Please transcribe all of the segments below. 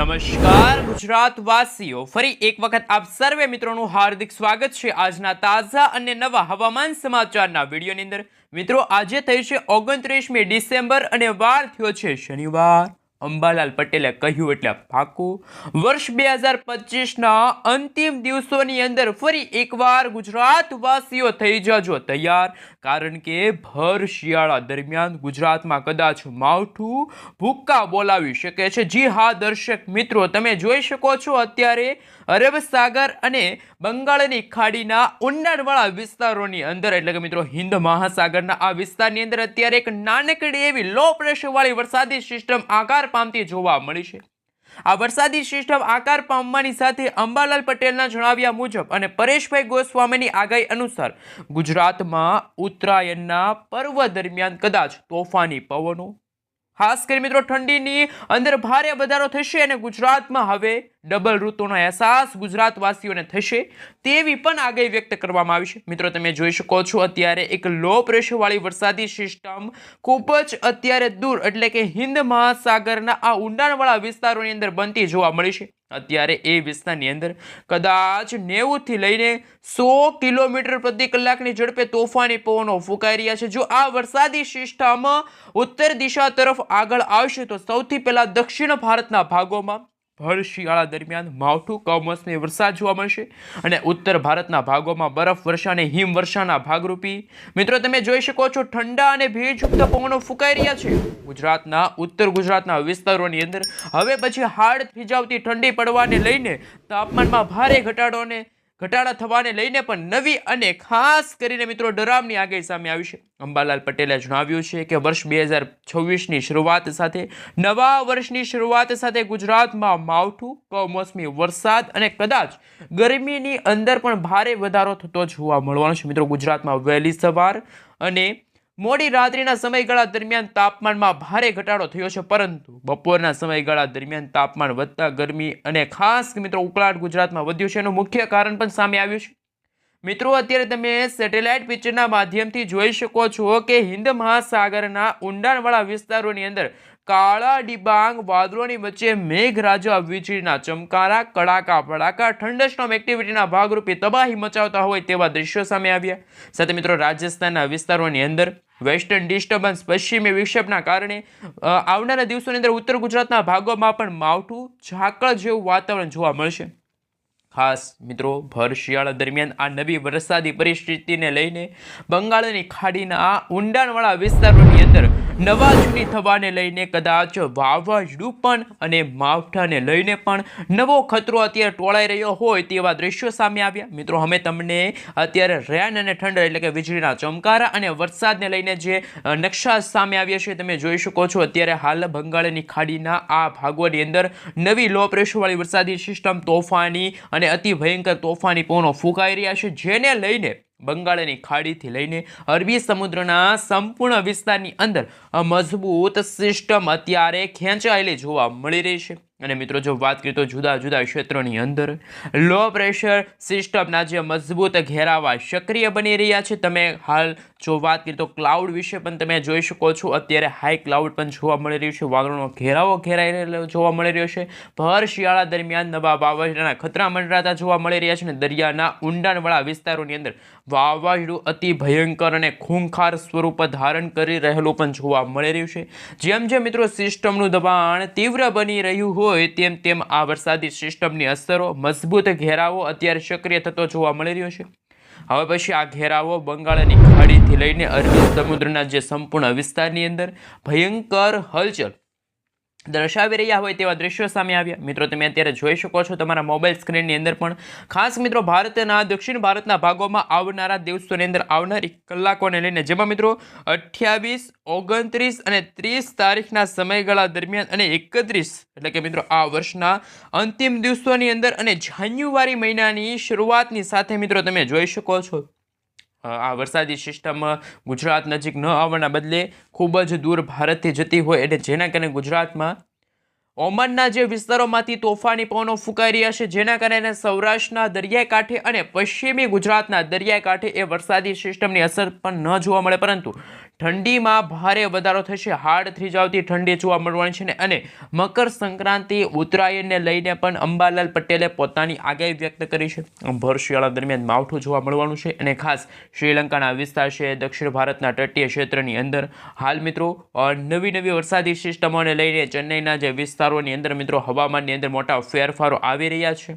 નમસ્કાર ગુજરાત વાસીઓ ફરી એક વખત આપ સર્વે મિત્રોનું હાર્દિક સ્વાગત છે. આજના તાજા અને નવા હવામાન સમાચારના વિડીયોની અંદર. મિત્રો, આજે થઈ છે ઓગણત્રીસમી ડિસેમ્બર અને વાર થયો છે શનિવાર. અંબાલાલ પટેલે કહ્યું એટલે પાકું. વર્ષ બે હજાર પચીસના અંતિમ દિવસોની અંદર ફરી એકવાર ગુજરાતવાસીઓ થઈ જજો તૈયાર. કારણ કે ભર શિયાળા દરમિયાન ગુજરાતમાં કદાચ માવઠું ભૂક્કા બોલાવી શકે છે. જી હા, દર્શક મિત્રો, તમે જોઈ શકો છો અત્યારે અરબ સાગર અને બંગાળની ખાડીના ઉંડાણવાળા વિસ્તારોની અંદર, એટલે કે મિત્રો હિન્દ મહાસાગરના આ વિસ્તારની અંદર અત્યારે એક નાનકડી એવી લો પ્રેશરવાળી વરસાદી સિસ્ટમ આકાર પામતી જોવા મળી છે. આ વરસાદી સિસ્ટમ આકાર પામવાની સાથે અંબાલાલ પટેલના જણાવ્યા મુજબ અને પરેશભાઈ ગોસ્વામીની આગાહી અનુસાર ગુજરાતમાં ઉત્તરાયણના પર્વ દરમિયાન કદાચ તોફાની પવનો ખાસ કરી મિત્રો, ઠંડીની અંદર ભારે વધારો થશે અને ગુજરાતમાં હવે ડબલ ઋતુનો અહેસાસ ગુજરાતવાસીઓને થશે તેવી પણ આગાહી વ્યક્ત કરવામાં આવી છે. મિત્રો, તમે જોઈ શકો છો, અત્યારે એક લો પ્રેશરવાળી વરસાદી સિસ્ટમ ખૂબ જ અત્યારે દૂર એટલે કે હિન્દ મહાસાગરના આ ઊંડાણવાળા વિસ્તારોની અંદર બનતી જોવા મળી છે. અત્યારે એ વિસ્તારની અંદર કદાચ નેવુંથી લઈને સો કિલોમીટર પ્રતિ કલાકની ઝડપે તોફાની પવનો ફૂંકાઈ રહ્યા છે. જો આ વરસાદી સિસ્ટમ ઉત્તર દિશા તરફ આગળ આવશે, તો સૌથી પહેલા દક્ષિણ ભારતના ભાગોમાં ભર શિયાળા દરમિયાન માવઠું કમોસમી વરસાદ જોવા મળશે અને ઉત્તર ભારતના ભાગોમાં બરફ વર્ષા અને હિમવર્ષાના ભાગરૂપી. મિત્રો, તમે જોઈ શકો છો ઠંડા અને ભેજયુક્ત પવનો ફૂંકાઈ રહ્યા છે. ગુજરાતના, ઉત્તર ગુજરાતના વિસ્તારોની અંદર હવે પછી હાડ થીજાવતી ઠંડી પડવાને લઈને તાપમાનમાં ભારે ઘટાડોને ઘટાડા થવાને લઈને પણ નવી અને ખાસ કરીને મિત્રો ડરામની આગાહી સામે આવી છે. અંબાલાલ પટેલે જણાવ્યું છે કે વર્ષ બે હજાર છવ્વીસની શરૂઆત સાથે, નવા વર્ષની શરૂઆત સાથે ગુજરાતમાં માવઠું, કમોસમી વરસાદ અને કદાચ ગરમીની અંદર પણ ભારે વધારો થતો જોવા મળવાનો છે. મિત્રો ગુજરાતમાં વહેલી સવાર અને મોડી રાત્રિના સમયગાળા દરમિયાન તાપમાનમાં ભારે ઘટાડો થયો છે, પરંતુ બપોરના સમયગાળા દરમિયાન તાપમાન વધતા ગરમી અને ખાસ મિત્રો ઉકળાટ ગુજરાતમાં વધ્યું છે એનું મુખ્ય કારણ પણ સામે આવ્યું છે. મિત્રો, અત્યારે તમે સેટેલાઇટ પિક્ચરના માધ્યમથી જોઈ શકો છો કે હિન્દ મહાસાગરના ઊંડાણવાળા વિસ્તારોની અંદર કાળા ડિબાંગ વાદળોની વચ્ચે મેઘરાજા વીજળીના ચમકારા, કડાકા ભડાકા, ઠંડસ્ટોમ એક્ટિવિટીના ભાગરૂપે તબાહી મચાવતા હોય તેવા દ્રશ્યો સામે આવ્યા. સાથે મિત્રો, રાજસ્થાનના વિસ્તારોની અંદર વેસ્ટર્ન ડિસ્ટર્બન્સ પશ્ચિમી વિક્ષેપના કારણે આવનારા દિવસોની અંદર ઉત્તર ગુજરાતના ભાગોમાં પણ માવઠું ઝાકળ જેવું વાતાવરણ જોવા મળશે. ખાસ મિત્રો, ભર શિયાળા દરમિયાન આ નવી વરસાદી પરિસ્થિતિને લઈને બંગાળની ખાડીના ઊંડાણવાળા વિસ્તારોની અંદર નવા જૂની થવાને લઈને કદાચ વાવાઝોડું પણ અને માવઠાને લઈને પણ નવો ખતરો અત્યારે ટોળાઈ રહ્યો હોય તેવા દ્રશ્યો સામે આવ્યા. મિત્રો, અમે તમને અત્યારે રેન અને ઠંડ એટલે કે વીજળીના ચમકારા અને વરસાદને લઈને જે નકશા સામે આવ્યા છે તમે જોઈ શકો છો. અત્યારે હાલ બંગાળની ખાડીના આ ભાગોની અંદર નવી લો પ્રેશરવાળી વરસાદી સિસ્ટમ, તોફાની અને અતિ ભયંકર તોફાની પવનો ફૂંકાઈ રહ્યા છે. જેને લઈને બંગાળની ખાડીથી લઈને અરબી સમુદ્રના સંપૂર્ણ વિસ્તારની અંદર મજબૂત સિસ્ટમ અત્યારે ખેંચાયેલી જોવા મળી રહી છે. અને મિત્રો, જો વાત કરીએ તો જુદા જુદા ક્ષેત્રોની અંદર લો પ્રેશર સિસ્ટમના જે મજબૂત ઘેરાવા સક્રિય બની રહ્યા છે. તમે હાલ જો વાત કરીએ તો ક્લાઉડ વિશે પણ તમે જોઈ શકો છો. અત્યારે હાઈ ક્લાઉડ પણ જોવા મળી રહ્યું છે. વાદળોનો ઘેરાવો ઘેરાઈ રહેલો જોવા મળી રહ્યો છે. ભર શિયાળા દરમિયાન નવા વાવાઝોડાના ખતરા મંડરાતા જોવા મળી રહ્યા છે. અને દરિયાના ઊંડાણવાળા વિસ્તારોની અંદર વાવાઝોડું અતિ ભયંકર અને ખૂંખાર સ્વરૂપ ધારણ કરી રહેલું પણ જોવા મળી રહ્યું છે. જેમ જેમ મિત્રો સિસ્ટમનું દબાણ તીવ્ર બની રહ્યું હોય, તેમ તેમ આ વરસાદી સિસ્ટમની અસરો મજબૂત ઘેરાવો અત્યારે સક્રિય થતો જોવા મળી રહ્યો છે. હવે પછી આ ઘેરાવો બંગાળની ખાડીથી લઈને અરબી સમુદ્રના જે સંપૂર્ણ વિસ્તારની અંદર ભયંકર હલચલ દર્શાવી રહ્યા હોય તેવા દ્રશ્યો સામે આવ્યા. મિત્રો, તમે અત્યારે જોઈ શકો છો તમારા મોબાઈલ સ્ક્રીનની અંદર પણ. ખાસ મિત્રો, ભારતના, દક્ષિણ ભારતના ભાગોમાં આવનારા દિવસોની અંદર આવનારી કલાકોને લઈને જેમાં મિત્રો, અઠ્યાવીસ, ઓગણત્રીસ અને ત્રીસ તારીખના સમયગાળા દરમિયાન અને એકત્રીસ એટલે કે મિત્રો, આ વર્ષના અંતિમ દિવસોની અંદર અને જાન્યુઆરી મહિનાની શરૂઆતની સાથે મિત્રો તમે જોઈ શકો છો. આ વરસાદી સિસ્ટમ ગુજરાત નજીક ન આવવાના બદલે ખૂબ જ દૂર ભારતથી જતી હોય એટલે જેના કારણે ગુજરાતમાં ઓમાનના જે વિસ્તારોમાંથી તોફાની પવનો ફૂંકાઈ રહ્યા છે, જેના કારણે સૌરાષ્ટ્રના દરિયાઈ કાંઠે અને પશ્ચિમી ગુજરાતના દરિયાઈ કાંઠે એ વરસાદી સિસ્ટમની અસર પણ ન જોવા મળે. પરંતુ ઠંડીમાં ભારે વધારો થશે. હાડ થીજાવતી ઠંડી જોવા મળવાની છે અને મકર સંક્રાંતિ ઉત્તરાયણને લઈને પણ અંબાલાલ પટેલે પોતાની આગાહી વ્યક્ત કરી છે. ભર શિયાળા દરમિયાન માવઠું જોવા મળવાનું છે અને ખાસ શ્રીલંકાના વિસ્તાર છે, દક્ષિણ ભારતના તટીય ક્ષેત્રની અંદર. હાલ મિત્રો નવી નવી વરસાદી સિસ્ટમોને લઈને ચેન્નઈના જે વિસ્તારોની અંદર મિત્રો હવામાનની અંદર મોટા ફેરફારો આવી રહ્યા છે.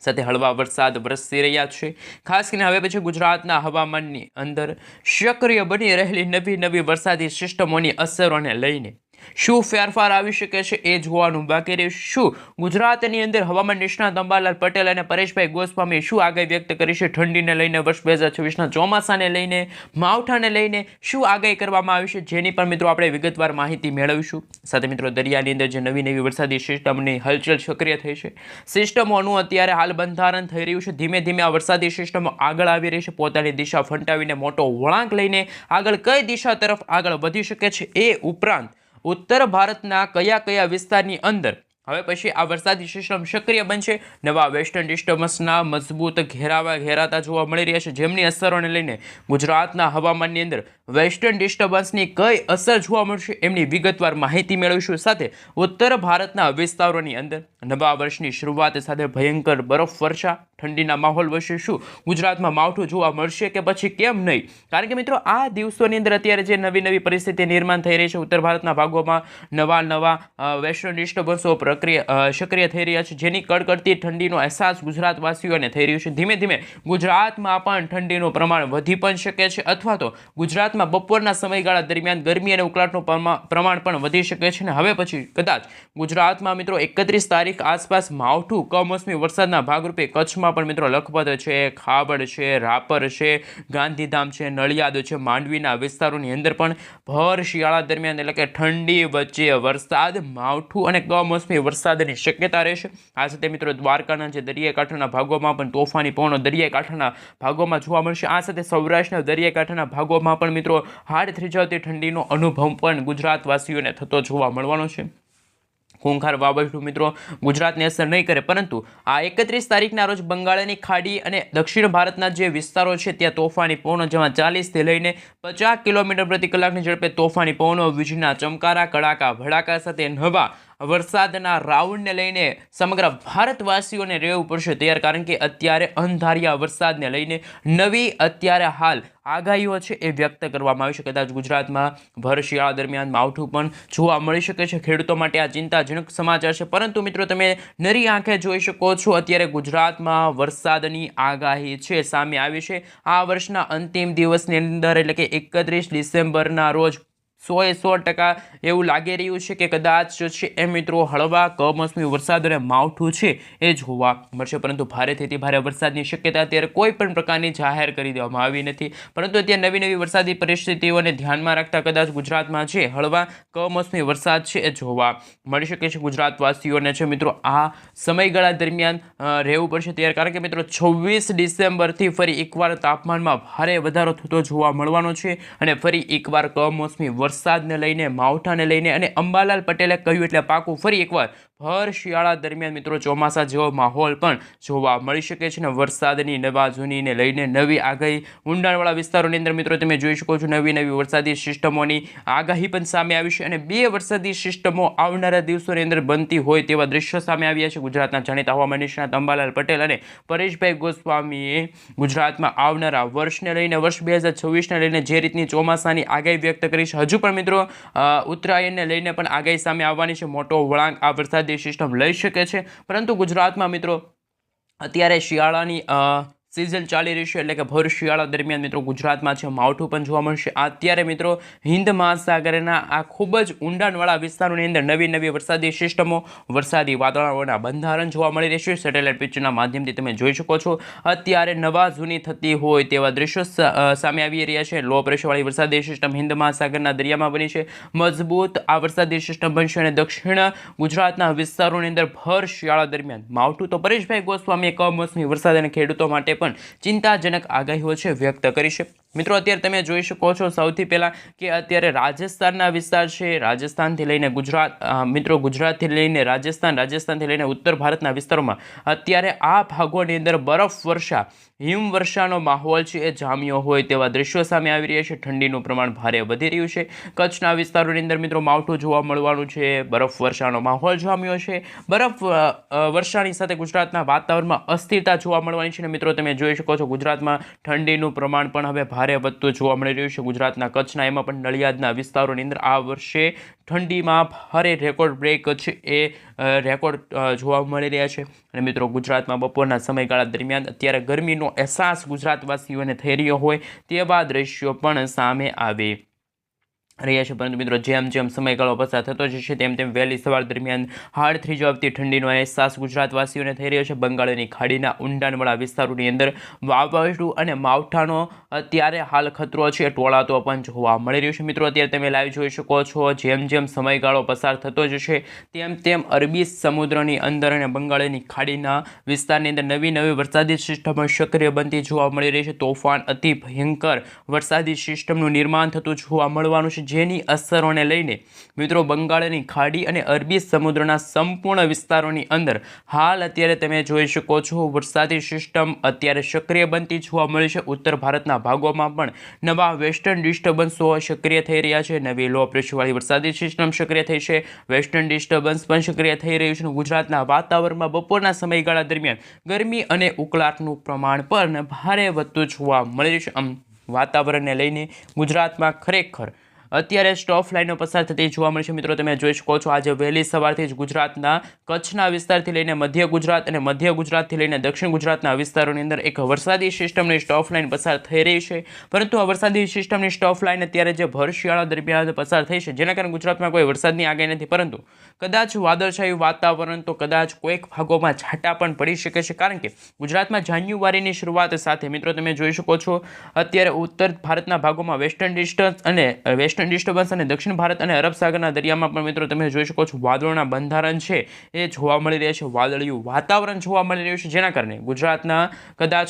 સાથે હળવા વરસાદ વરસી રહ્યા છે. ખાસ કરીને હવે પછી ગુજરાતના હવામાનની અંદર સક્રિય બની રહેલી નવી નવી વરસાદી સિસ્ટમોની અસરોને લઈને શું ફેરફાર આવી શકે છે એ જોવાનું બાકી રહ્યું. શું ગુજરાતની અંદર હવામાન નિષ્ણાત અંબાલાલ પટેલ અને પરેશભાઈ ગોસ્વામી શું આગાહી વ્યક્ત કરી છે? ઠંડીને લઈને વર્ષ બે હજાર છવ્વીસના ચોમાસાને લઈને, માવઠાને લઈને શું આગાહી કરવામાં આવી છે? જેની પણ મિત્રો આપણે વિગતવાર માહિતી મેળવીશું. સાથે મિત્રો, દરિયાની અંદર જે નવી નવી વરસાદી સિસ્ટમની હલચલ સક્રિય થઈ છે. સિસ્ટમોનું અત્યારે હાલ બંધારણ થઈ રહ્યું છે. ધીમે ધીમે આ વરસાદી સિસ્ટમો આગળ આવી રહી છે. પોતાની દિશા ફંટાવીને મોટો વળાંક લઈને આગળ કઈ દિશા તરફ આગળ વધી શકે છે એ ઉપરાંત ઉત્તર ભારતના કયા કયા વિસ્તારની અંદર? હવે પછી આ વરસાદી સિસ્ટમ સક્રિય બનશે. નવા વેસ્ટર્ન ડિસ્ટર્બન્સના મજબૂત ઘેરાવા ઘેરાતા જોવા મળી રહ્યા છે. જેમની અસરોને લઈને ગુજરાતના હવામાનની અંદર વેસ્ટર્ન ડિસ્ટર્બન્સની કઈ અસર જોવા મળશે એમની વિગતવાર માહિતી મેળવીશું સાથે ઉત્તર ભારતના વિસ્તારોની અંદર. નવા વર્ષની શરૂઆત સાથે ભયંકર બરફ વર્ષા, ઠંડીના માહોલ વચ્ચે શું? ગુજરાતમાં માવઠું જોવા મળશે કે પછી કેમ નહીં? કારણ કે મિત્રો, આ દિવસોની અંદર અત્યારે જે નવી નવી પરિસ્થિતિ નિર્માણ થઈ રહી છે, ઉત્તર ભારતના ભાગોમાં નવા નવા વેસ્ટર્ન ડિસ્ટર્બન્સો પ્રક્રિયા સક્રિય થઈ રહ્યા છે, જેની કડકડતી ઠંડીનો અહેસાસ ગુજરાતવાસીઓને થઈ રહ્યો છે. ધીમે ધીમે ગુજરાતમાં પણ ઠંડીનું પ્રમાણ વધી પણ શકે છે, અથવા તો ગુજરાતમાં બપોરના સમયગાળા દરમિયાન ગરમી અને ઉકળાટનું પ્રમા- પ્રમાણ પણ વધી શકે છે અને હવે પછી કદાચ ગુજરાતમાં મિત્રો એકત્રીસ તારીખ આસપાસ માવઠું કમોસમી વરસાદના ભાગરૂપે કચ્છમાં પણ મિત્રો લખપત છે, ખાબડ છે, રાપર છે, ગાંધીધામ છે, નડિયાદ છે, માંડવીના વિસ્તારોની અંદર પણ ભર શિયાળા દરમિયાન એટલે કે ઠંડી વચ્ચે વરસાદ, માવઠું અને કમોસમી વરસાદની શક્યતા રહેશે. આ સાથે મિત્રો દ્વારકાના જે દરિયાકાંઠાના ભાગોમાં પણ તોફાની પવનો દરિયાકાંઠાના ભાગોમાં જોવા મળશે. આ સાથે સૌરાષ્ટ્રના દરિયાકાંઠાના ભાગોમાં પણ મિત્રો હાડ થ્રીજાવતી ઠંડીનો અનુભવ પણ ગુજરાતવાસીઓને થતો જોવા મળવાનો છે. ખૂંખાર વાવાઝોડું મિત્રો ગુજરાતને અસર નહીં કરે. પરંતુ આ એકત્રીસ તારીખના રોજ બંગાળની ખાડી અને દક્ષિણ ભારતના જે વિસ્તારો છે, ત્યાં તોફાની પવનો જેમાં ચાલીસથી લઈને પચાસ કિલોમીટર પ્રતિ કલાકની ઝડપે તોફાની પવનો, વીજળીના ચમકારા, કડાકા, ભડાકા સાથે નવા વરસાદના રાઉન્ડને લઈને સમગ્ર ભારતવાસીઓને રહેવું પડશે તૈયાર, કારણ કે અત્યારે અંધારિયા વરસાદને લઈને નવી અત્યારે હાલ આગાહીઓ છે એ વ્યક્ત કરવામાં આવી છે. કદાચ ગુજરાતમાં ભર શિયાળા દરમિયાન માવઠું પણ જોવા મળી શકે છે. ખેડૂતો માટે આ ચિંતાજનક સમાચાર છે. પરંતુ મિત્રો, તમે નરી આંખે જોઈ શકો છો, અત્યારે ગુજરાતમાં વરસાદની આગાહી છે, સામે આવી છે. આ વર્ષના અંતિમ દિવસની અંદર, એટલે કે એકત્રીસ ડિસેમ્બરના રોજ સો એ સો ટકા એવું લાગી રહ્યું છે કે કદાચ છે એ મિત્રો હળવા કમોસમી વરસાદ અને માવઠું છે, એ જોવા મળશે. પરંતુ ભારેથી ભારે વરસાદની શક્યતા અત્યારે કોઈ પણ પ્રકારની જાહેર કરી દેવામાં આવી નથી. પરંતુ અત્યારે નવી નવી વરસાદી પરિસ્થિતિઓને ધ્યાનમાં રાખતા કદાચ ગુજરાતમાં છે, હળવા કમોસમી વરસાદ છે, એ જોવા મળી શકે છે. ગુજરાતવાસીઓને છે, મિત્રો, આ સમયગાળા દરમિયાન રહેવું પડશે ત્યારે. કારણ કે મિત્રો, છવ્વીસ ડિસેમ્બરથી ફરી એકવાર તાપમાનમાં ભારે વધારો થતો જોવા મળવાનો છે અને ફરી એકવાર કમોસમી વરસાદને લઈને માવઠાને લઈને અને અંબાલાલ પટેલે કહ્યું એટલે પાકું ફરી એકવાર ભર શિયાળા દરમિયાન મિત્રો ચોમાસા જેવો માહોલ પણ જોવા મળી શકે છે ને વરસાદની નવા જૂનીને લઈને નવી આગાહી ઊંડાણવાળા વિસ્તારોની અંદર મિત્રો તમે જોઈ શકો છો નવી નવી વરસાદી સિસ્ટમોની આગાહી પણ સામે આવી છે અને બે વરસાદી સિસ્ટમો આવનારા દિવસોની અંદર બનતી હોય તેવા દ્રશ્યો સામે આવ્યા છે. ગુજરાતના જાણીતા હવામાન નિષ્ણાત અંબાલાલ પટેલ અને પરેશભાઈ ગોસ્વામીએ ગુજરાતમાં આવનારા વર્ષને લઈને, વર્ષ બે હજાર છવ્વીસને લઈને જે રીતની ચોમાસાની આગાહી વ્યક્ત કરી છે, હજુ પણ મિત્રો ઉત્તરાયણને લઈને પણ આગાહી સામે આવવાની છે. મોટો વળાંક આ વરસાદી સિસ્ટમ લઈ શકે છે. પરંતુ ગુજરાતમાં મિત્રો અત્યારે શિયાળાની સિઝન ચાલી રહી છે એટલે કે ભર શિયાળા દરમિયાન મિત્રો ગુજરાતમાં છે માવઠું પણ જોવા મળશે. અત્યારે મિત્રો હિન્દ મહાસાગરના આ ખૂબ જ ઊંડાણવાળા વિસ્તારોની અંદર નવી નવી વરસાદી સિસ્ટમો, વરસાદી વાતાવરણના બંધારણ જોવા મળી રહેશે સેટેલાઇટ પિક્ચરના માધ્યમથી તમે જોઈ શકો છો. અત્યારે નવા જૂની થતી હોય તેવા દ્રશ્યો સામે આવી રહ્યા છે. લો પ્રેશરવાળી વરસાદી સિસ્ટમ હિન્દ મહાસાગરના દરિયામાં બની છે. મજબૂત આ વરસાદી સિસ્ટમ બનશે અને દક્ષિણ ગુજરાતના વિસ્તારોની અંદર ભર શિયાળા દરમિયાન માવઠું તો પરેશભાઈ ગોસ્વામીએ કમોસમી વરસાદ અને ખેડૂતો માટે પણ ચિંતાજનક આગાહીઓ છે વ્યક્ત કરી છે. મિત્રો, અત્યારે તમે જોઈ શકો છો સૌથી પહેલાં કે અત્યારે રાજસ્થાનના વિસ્તાર છે. રાજસ્થાનથી લઈને ગુજરાત મિત્રો, ગુજરાતથી લઈને રાજસ્થાન, રાજસ્થાનથી લઈને ઉત્તર ભારતના વિસ્તારોમાં અત્યારે આ ભાગોની અંદર બરફ વર્ષા હિમવર્ષાનો માહોલ છે એ જામ્યો હોય તેવા દ્રશ્યો સામે આવી રહ્યા છે. ઠંડીનું પ્રમાણ ભારે વધી રહ્યું છે. કચ્છના વિસ્તારોની અંદર મિત્રો માવઠું જોવા મળવાનું છે. બરફ વર્ષાનો માહોલ જામ્યો છે. બરફ વર્ષાની સાથે ગુજરાતના વાતાવરણમાં અસ્થિરતા જોવા મળવાની છે અને મિત્રો, તમે જોઈ શકો છો ગુજરાતમાં ઠંડીનું પ્રમાણ પણ હવે ભારે વધતું જોવા મળી રહ્યું છે. ગુજરાતના કચ્છના એમાં પણ નડિયાદના વિસ્તારોની અંદર આ વર્ષે ઠંડીમાં ભારે રેકોર્ડ બ્રેક છે એ રેકોર્ડ જોવા મળી રહ્યા છે. અને મિત્રો, ગુજરાતમાં બપોરના સમયગાળા દરમિયાન અત્યારે ગરમીનો અહેસાસ ગુજરાતવાસીઓને થઈ રહ્યો હોય તેવા દ્રશ્યો પણ સામે આવે. રહ્યા છે. પરંતુ મિત્રો, જેમ જેમ સમયગાળો પસાર થતો જશે તેમ તેમ વહેલી સવાર દરમિયાન હાડ થીજવતી ઠંડીનો અહેસાસ ગુજરાતવાસીઓને થઈ રહ્યો છે. બંગાળની ખાડીના ઊંડાણવાળા વિસ્તારોની અંદર વાવાઝોડું અને માવઠાનો અત્યારે હાલ ખતરો છે. ટોળાતો પણ જોવા મળી રહ્યો છે. મિત્રો, અત્યારે તમે લાઈવ જોઈ શકો છો, જેમ જેમ સમયગાળો પસાર થતો જશે તેમ તેમ અરબી સમુદ્રની અંદર અને બંગાળની ખાડીના વિસ્તારની અંદર નવી નવી વરસાદી સિસ્ટમો સક્રિય બનતી જોવા મળી રહી છે. તોફાન અતિ ભયંકર વરસાદી સિસ્ટમનું નિર્માણ થતું જોવા મળવાનું છે જેની અસરોને લઈને મિત્રો બંગાળની ખાડી અને અરબી સમુદ્રના સંપૂર્ણ વિસ્તારોની અંદર હાલ અત્યારે તમે જોઈ શકો છો, વરસાદી સિસ્ટમ અત્યારે સક્રિય બનતી જોવા મળી છે. ઉત્તર ભારતના ભાગોમાં પણ નવા વેસ્ટર્ન ડિસ્ટર્બન્સો સક્રિય થઈ રહ્યા છે. નવી લો પ્રેશરવાળી વરસાદી સિસ્ટમ સક્રિય થઈ છે. વેસ્ટર્ન ડિસ્ટર્બન્સ પણ સક્રિય થઈ રહ્યું છે ગુજરાતના વાતાવરણમાં બપોરના સમયગાળા દરમિયાન ગરમી અને ઉકળાટનું પ્રમાણ પણ ભારે વધતું જોવા મળી રહ્યું છે. આમ વાતાવરણને લઈને ગુજરાતમાં ખરેખર અત્યારે સ્ટોફ લાઈનો પસાર થતી જોવા મળશે મિત્રો, તમે જોઈ શકો છો, આજે વહેલી સવારથી જ ગુજરાતના કચ્છના વિસ્તારથી લઈને મધ્ય ગુજરાત અને મધ્ય ગુજરાતથી લઈને દક્ષિણ ગુજરાતના વિસ્તારોની અંદર એક વરસાદી સિસ્ટમની સ્ટોફ લાઇન પસાર થઈ રહી છે. પરંતુ આ વરસાદી સિસ્ટમની સ્ટોફ લાઇન અત્યારે જે ભર શિયાળા દરમિયાન પસાર થઈ છે, જેના કારણે ગુજરાતમાં કોઈ વરસાદની આગાહી નથી. પરંતુ કદાચ વાદળછાયું વાતાવરણ તો કદાચ કોઈક ભાગોમાં છાંટા પણ પડી શકે છે. કારણ કે ગુજરાતમાં જાન્યુઆરીની શરૂઆત સાથે, મિત્રો, તમે જોઈ શકો છો, અત્યારે ઉત્તર ભારતના ભાગોમાં વેસ્ટર્ન ડિસ્ટન્સ અને વેસ્ટર્ન ડિસ્ટર્બન્સ અને દક્ષિણ ભારત અને અરબ સાગરના દરિયામાં પણ મિત્રો તમે જોઈ શકો છો, વાદળોના બંધારણ છે. એ જોવા મળી રહ્યા છે, વાદળિયું વાતાવરણ જોવા મળી રહ્યું છે, જેના કારણે ગુજરાતના કદાચ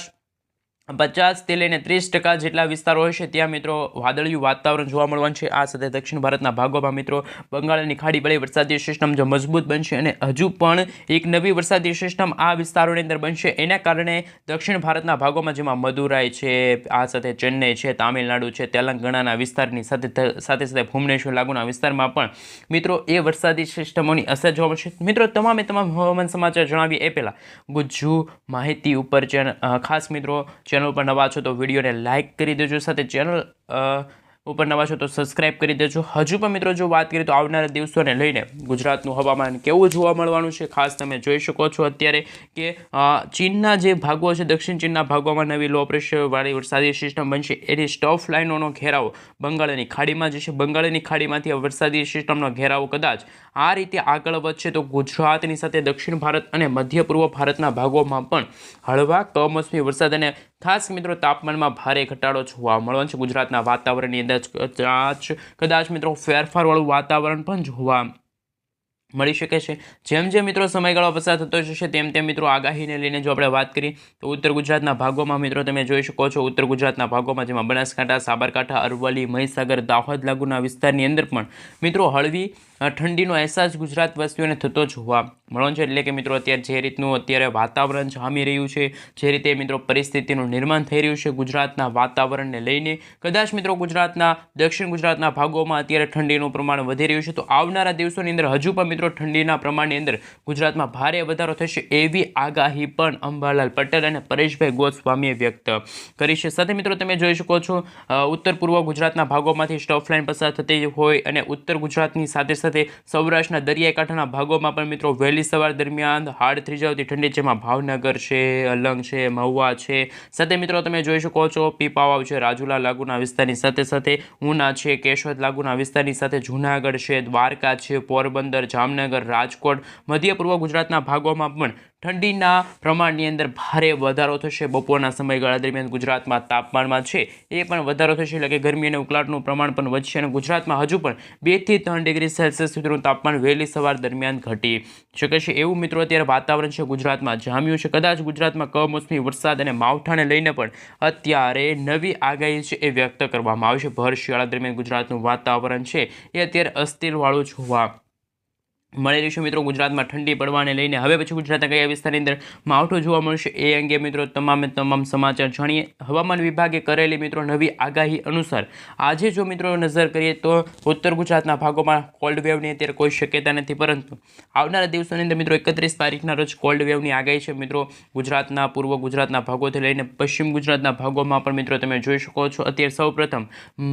પચાસથી લઈને ત્રીસ ટકા જેટલા વિસ્તારો હશે ત્યાં મિત્રો વાદળિયું વાતાવરણ જોવા મળવાનું છે. આ સાથે દક્ષિણ ભારતના ભાગોમાં મિત્રો બંગાળની ખાડી વડે વરસાદી સિસ્ટમ જો મજબૂત બનશે અને હજુ પણ એક નવી વરસાદી સિસ્ટમ આ વિસ્તારોની અંદર બનશે, એના કારણે દક્ષિણ ભારતના ભાગોમાં જેમાં મદુરાઈ છે, આ સાથે ચેન્નઈ છે, તામિલનાડુ છે, તેલંગાણાના વિસ્તારની સાથે સાથે સાથે ભુવનેશ્વર લાગુના વિસ્તારમાં પણ મિત્રો એ વરસાદી સિસ્ટમોની અસર જોવા મળશે. મિત્રો તમામે તમામ હવામાન સમાચાર જણાવીએ એ પહેલાં. ગુજ્જુ માહિતી ઉપર છે ખાસ મિત્રો ચેનલ પર નવા છો તો વિડીયોને લાઇક કરી દેજો, સાથે ચેનલ ઉપર નવા છો તો સબસ્ક્રાઇબ કરી દેજો. હજુ પણ મિત્રો જો વાત કરીએ તો આવનારા દિવસોને લઈને ગુજરાતનું હવામાન કેવું જોવા મળવાનું છે? ખાસ તમે જોઈ શકો છો અત્યારે કે ચીનના જે ભાગો છે, દક્ષિણ ચીનના ભાગોમાં નવી લો પ્રેશરવાળી વરસાદી સિસ્ટમ બનશે. એની સ્ટોફ લાઇનોનો ઘેરાવો બંગાળની ખાડીમાં જશે બંગાળની ખાડીમાંથી વરસાદી સિસ્ટમનો ઘેરાવો કદાચ આ રીતે આગળ વધશે તો ગુજરાતની સાથે દક્ષિણ ભારત અને મધ્ય પૂર્વ ભારતના ભાગોમાં પણ હળવા કમોસમી વરસાદ અને ખાસ મિત્રો તાપમાનમાં ભારે ઘટાડો જોવા મળવાનો છે. ગુજરાતના વાતાવરણની અંદર કદાચ કદાચ મિત્રો ફેરફારવાળું વાતાવરણ પણ જોવા મળી શકે છે. જેમ જેમ મિત્રો સમયગાળો પસાર થતો જશે, તેમ તેમ મિત્રો આગાહીને લઈને જો આપણે વાત કરીએ, તો ઉત્તર ગુજરાતના ભાગોમાં મિત્રો તમે જોઈ શકો છો, ઉત્તર ગુજરાતના ભાગોમાં જેમાં બનાસકાંઠા, સાબરકાંઠા, અરવલ્લી, મહીસાગર, દાહોદ લાગુના વિસ્તારની અંદર પણ મિત્રો હળવી ઠંડીનો અહેસાસ ગુજરાતવાસીઓને થતો જોવા મળો છે. એટલે કે મિત્રો, અત્યારે જે રીતનું અત્યારે વાતાવરણ જામી રહ્યું છે, જે રીતે મિત્રો પરિસ્થિતિનું નિર્માણ થઈ રહ્યું છે ગુજરાતના વાતાવરણને લઈને, કદાચ મિત્રો ગુજરાતના, દક્ષિણ ગુજરાતના ભાગોમાં અત્યારે ઠંડીનું પ્રમાણ વધી રહ્યું છે, તો આવનારા દિવસોની અંદર હજુ પણ મિત્રો ઠંડીના પ્રમાણની અંદર ગુજરાતમાં ભારે વધારો થશે એવી આગાહી પણ અંબાલાલ પટેલ અને પરેશભાઈ ગોસ્વામીએ વ્યક્ત કરી છે. સાથે મિત્રો, તમે જોઈ શકો છો ઉત્તર પૂર્વ ગુજરાતના ભાગોમાંથી સ્ટોફ લાઇન પસાર થતી હોય અને ઉત્તર ગુજરાતની સાથે સાથે સૌરાષ્ટ્રના દરિયાકાંઠાના ભાગોમાં પણ મિત્રો વહેલી સવાર દરમિયાન હાડ થીજાવતી ઠંડી જેમાં ભાવનગર છે, અલંગ છે, મહુવા છે. સાથે મિત્રો તમે જોઈ શકો છો, પીપાવાવ છે, રાજુલા લાગુના વિસ્તારની સાથે સાથે ઉના છે, કેશોદ લાગુના વિસ્તારની સાથે જૂનાગઢ છે, દ્વારકા છે, પોરબંદર, જામનગર, રાજકોટ, મધ્ય પૂર્વ ગુજરાતના ભાગોમાં પણ ઠંડીના પ્રમાણની અંદર ભારે વધારો થશે. બપોરના સમયગાળા દરમિયાન ગુજરાતમાં તાપમાનમાં છે, એ પણ વધારો થશે. એટલે કે ગરમી અને ઉકળાટનું પ્રમાણ પણ વધશે અને ગુજરાતમાં હજુ પણ બેથી ત્રણ ડિગ્રી સેલ્સિયસ સુધીનું તાપમાન વહેલી સવાર દરમિયાન ઘટી શકે છે. એવું મિત્રો અત્યારે વાતાવરણ છે ગુજરાતમાં જામ્યું છે. કદાચ ગુજરાતમાં કમોસમી વરસાદ અને માવઠાને લઈને પણ અત્યારે નવી આગાહી છે એ વ્યક્ત કરવામાં આવી છે. ભર શિયાળા દરમિયાન ગુજરાતનું વાતાવરણ છે એ અત્યારે અસ્થિરવાળું જોવા મળી રહીશું મિત્રો ગુજરાતમાં ઠંડી પડવાને લઈને. હવે પછી ગુજરાતના કયા વિસ્તારની અંદર માવઠું જોવા મળશે એ અંગે મિત્રો તમામે તમામ સમાચાર જાણીએ. હવામાન વિભાગે કરેલી મિત્રો નવી આગાહી અનુસાર આજે જો મિત્રો નજર કરીએ તો ઉત્તર ગુજરાતના ભાગોમાં કોલ્ડ વેવની અત્યારે કોઈ શક્યતા નથી, પરંતુ આવનારા દિવસોની અંદર મિત્રો એકત્રીસ તારીખના રોજ કોલ્ડ વેવની આગાહી છે મિત્રો ગુજરાતના, પૂર્વ ગુજરાતના ભાગોથી લઈને પશ્ચિમ ગુજરાતના ભાગોમાં પણ મિત્રો તમે જોઈ શકો છો. અત્યારે સૌપ્રથમ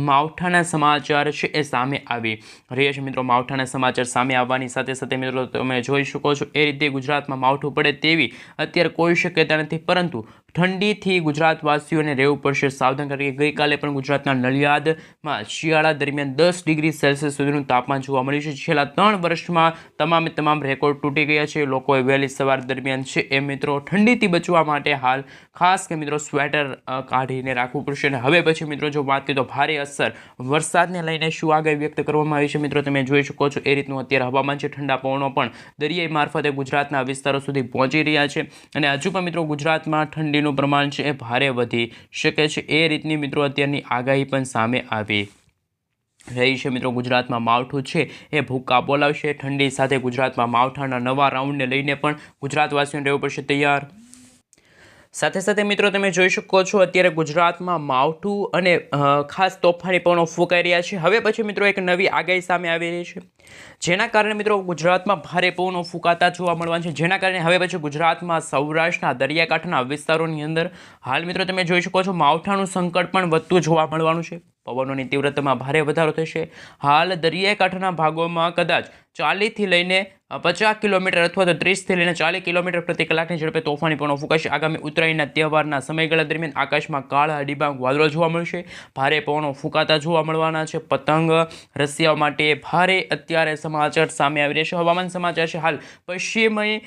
માવઠાના સમાચાર છે એ સામે આવી રહ્યા છે મિત્રો. માવઠાના સમાચાર સામે આવવાની સાથે સાથે મિત્રો, તમે જોઈ શકો છો એ રીતે ગુજરાતમાં માવઠું પડે તેવી અત્યારે કોઈ શક્યતા નથી. પરંતુ ઠંડીથી ગુજરાતવાસીઓને રહેવું પડશે. સાવધાન કારણ કે ગઈકાલે પણ ગુજરાતના નલિયાદમાં શિયાળા દરમિયાન દસ ડિગ્રી સેલ્સિયસ સુધીનું તાપમાન જોવા મળ્યું છે. છેલ્લા ત્રણ વર્ષમાં તમામે તમામ રેકોર્ડ તૂટી ગયા છે. લોકોએ વહેલી સવાર દરમિયાન છે એ મિત્રો ઠંડીથી બચવા માટે હાલ ખાસ કે મિત્રો સ્વેટર કાઢીને રાખવું પડશે. અને હવે પછી મિત્રો જો વાત કરીએ તો ભારે અસર વરસાદને લઈને શું આગળ વ્યક્ત કરવામાં આવી છે? મિત્રો તમે જોઈ શકો છો એ રીતનું અત્યારે હવામાન છે. ઠંડા પવનો પણ દરિયાઈ મારફતે ગુજરાતના વિસ્તારો સુધી પહોંચી રહ્યા છે. અને હજુ પણ મિત્રો ગુજરાતમાં ઠંડીનું પ્રમાણ છે એ ભારે વધી શકે છે. એ રીતની મિત્રો અત્યારની આગાહી પણ સામે આવી રહી છે. મિત્રો, ગુજરાતમાં માવઠું છે એ ભૂકા બોલાવશે. ઠંડી સાથે ગુજરાતમાં માવઠાના નવા રાઉન્ડને લઈને પણ ગુજરાતવાસીઓને રહેવું પડશે તૈયાર. સાથે સાથે મિત્રો તમે જોઈ શકો છો અત્યારે ગુજરાતમાં માવઠું અને ખાસ તોફાની પવનો ફૂંકાઈ રહ્યા છે. હવે પછી મિત્રો એક નવી આગાહી સામે આવી રહી છે. જેના કારણે મિત્રો ગુજરાતમાં ભારે પવનો ફૂંકાતા જોવા મળવાના છે. જેના કારણે હવે પછી ગુજરાતમાં સૌરાષ્ટ્રના દરિયાકાંઠાના વિસ્તારોની અંદર હાલ મિત્રો તમે જોઈ શકો છો માવઠાનું સંકટ પણ વધતું જોવા મળવાનું છે. પવનોની તીવ્રતામાં ભારે વધારો થશે. હાલ દરિયાકાંઠાના ભાગોમાં કદાચ ચાલીસથી લઈને પચાસ કિલોમીટર અથવા તો ત્રીસથી લઈને ચાલીસ કિલોમીટર પ્રતિ કલાકની ઝડપે તોફાની પણ ફૂંકાશે આગામી ઉત્તરાયણના તહેવારના સમયગાળા દરમિયાન આકાશમાં કાળા ડિબાંગ વાદળો જોવા મળશે. ભારે પવનો ફૂંકાતા જોવા મળવાના છે. પતંગ રસિયા માટે ભારે અત્યારે સમાચાર સામે આવી રહ્યા છે. હવામાન સમાચાર છે હાલ પશ્ચિમી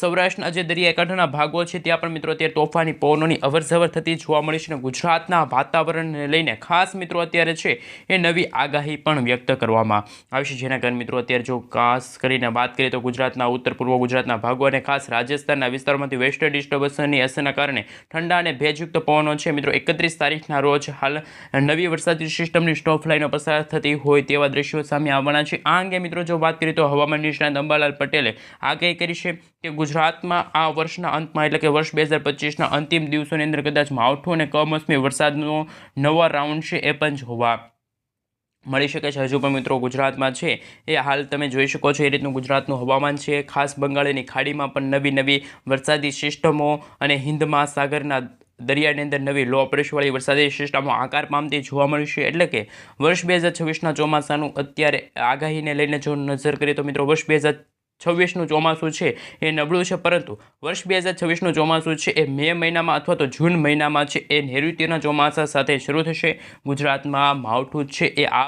સૌરાષ્ટ્રના જે દરિયાકાંઠાના ભાગો છે, ત્યાં પણ મિત્રો અત્યારે તોફાની પવનોની અવરજવર થતી જોવા મળી છે અને ગુજરાતના વાતાવરણને લઈને ખાસ મિત્રો અત્યારે છે એ નવી આગાહી પણ વ્યક્ત કરવામાં આવશે જેના કારણે મિત્રો અત્યારે જો ખાસ કરીને વાત કરીએ તો ગુજરાતના ઉત્તર, પૂર્વ ગુજરાતના ભાગો અને ખાસ રાજસ્થાનના વિસ્તારોમાંથી વેસ્ટર્ન ડિસ્ટર્બન્સની અસરના કારણે ઠંડા અને ભેજયુક્ત પવનો છે. મિત્રો, એકત્રીસ તારીખના રોજ હાલ નવી વરસાદી સિસ્ટમની સ્ટોફ લાઈનો પસાર થતી હોય તેવા દ્રશ્યો સામે આવવાના છે. આ અંગે મિત્રો, જો વાત કરીએ તો હવામાન નિષ્ણાંત અંબાલાલ પટેલે આગાહી કરી છે કે ગુજરાતમાં આ વર્ષના અંતમાં એટલે કે વર્ષ બે હજાર પચીસના અંતિમ દિવસોની અંદર કદાચ માવઠું અને કમોસમી વરસાદનો નવા રાઉન્ડ છે એ પણ જોવા મળી શકે છે. હજુ પણ મિત્રો ગુજરાતમાં છે. એ હાલ તમે જોઈ શકો છો, એ રીતનું ગુજરાતનું હવામાન છે. ખાસ બંગાળની ખાડીમાં પણ નવી નવી વરસાદી સિસ્ટમો અને હિન્દ મહાસાગરના દરિયાની અંદર નવી લો પ્રેશરવાળી વરસાદી સિસ્ટમો આકાર પામતી જોવા મળશે એટલે કે વર્ષ બે હજાર છવ્વીસના ચોમાસાનું અત્યારે આગાહીને લઈને જો નજર કરીએ તો મિત્રો વર્ષ બે હજાર છવ્વીસનું ચોમાસું છે એ નબળું છે, પરંતુ વર્ષ બે હજાર છવ્વીસનું ચોમાસું છે એ મે મહિનામાં અથવા તો જૂન મહિનામાં છે એ નૈઋત્યના ચોમાસા સાથે શરૂ થશે. ગુજરાતમાં માવઠું છે એ આ